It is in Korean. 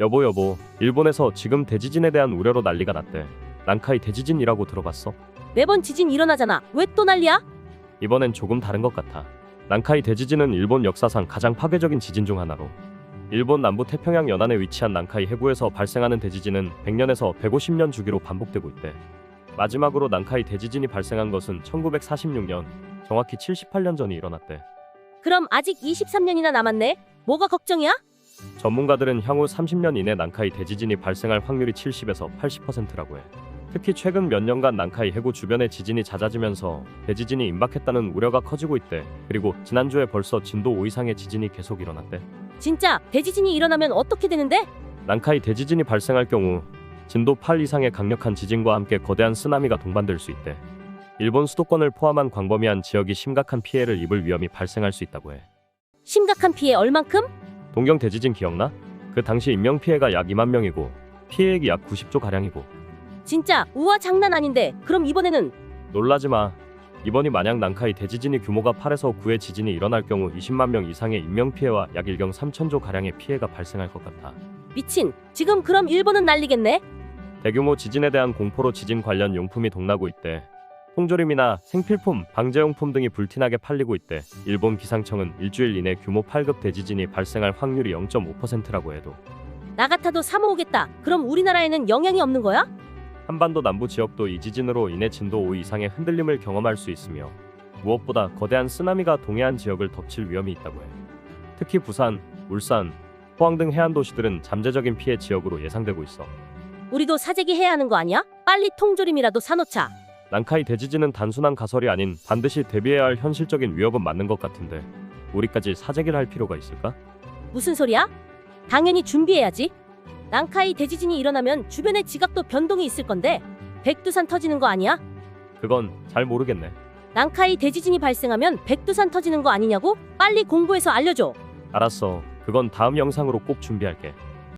여보 여보, 일본에서 지금 대지진에 대한 우려로 난리가 났대. 난카이 대지진이라고 들어봤어? 매번 지진 일어나잖아. 왜 또 난리야? 이번엔 조금 다른 것 같아. 난카이 대지진은 일본 역사상 가장 파괴적인 지진 중 하나로 일본 남부 태평양 연안에 위치한 난카이 해구에서 발생하는 대지진은 100년에서 150년 주기로 반복되고 있대. 마지막으로 난카이 대지진이 발생한 것은 1946년, 정확히 78년 전이 일어났대. 그럼 아직 23년이나 남았네. 뭐가 걱정이야? 전문가들은 향후 30년 이내 난카이 대지진이 발생할 확률이 70에서 80%라고 해. 특히 최근 몇 년간 난카이 해구 주변의 지진이 잦아지면서 대지진이 임박했다는 우려가 커지고 있대. 그리고 지난주에 벌써 진도 5 이상의 지진이 계속 일어났대. 진짜 대지진이 일어나면 어떻게 되는데? 난카이 대지진이 발생할 경우 진도 8 이상의 강력한 지진과 함께 거대한 쓰나미가 동반될 수 있대. 일본 수도권을 포함한 광범위한 지역이 심각한 피해를 입을 위험이 발생할 수 있다고 해. 심각한 피해 얼만큼? 동경 대지진 기억나? 그 당시 인명 피해가 약 2만 명이고 피해액이 약 90조 가량이고 진짜 우와 장난 아닌데. 그럼 이번에는 놀라지 마. 이번이 만약 난카이 대지진이 규모가 8에서 9의 지진이 일어날 경우 20만 명 이상의 인명 피해와 약 1경 3천조 가량의 피해가 발생할 것 같아. 미친. 지금 그럼 일본은 난리겠네. 대규모 지진에 대한 공포로 지진 관련 용품이 동나고 있대. 통조림이나 생필품, 방제용품 등이 불티나게 팔리고 있대. 일본 기상청은 일주일 이내 규모 8급 대지진이 발생할 확률이 0.5%라고 해도 나 같아도 사 모으겠다. 그럼 우리나라에는 영향이 없는 거야? 한반도 남부 지역도 이 지진으로 인해 진도 5 이상의 흔들림을 경험할 수 있으며 무엇보다 거대한 쓰나미가 동해안 지역을 덮칠 위험이 있다고 해. 특히 부산, 울산, 포항 등 해안 도시들은 잠재적인 피해 지역으로 예상되고 있어. 우리도 사재기 해야 하는 거 아니야? 빨리 통조림이라도 사놓자. 난카이 대지진은 단순한 가설이 아닌 반드시 대비해야 할 현실적인 위협은 맞는 것 같은데 우리까지 사재기를 할 필요가 있을까? 무슨 소리야? 당연히 준비해야지. 난카이 대지진이 일어나면 주변에 지각도 변동이 있을 건데 백두산 터지는 거 아니야? 그건 잘 모르겠네. 난카이 대지진이 발생하면 백두산 터지는 거 아니냐고? 빨리 공부해서 알려줘. 알았어. 그건 다음 영상으로 꼭 준비할게.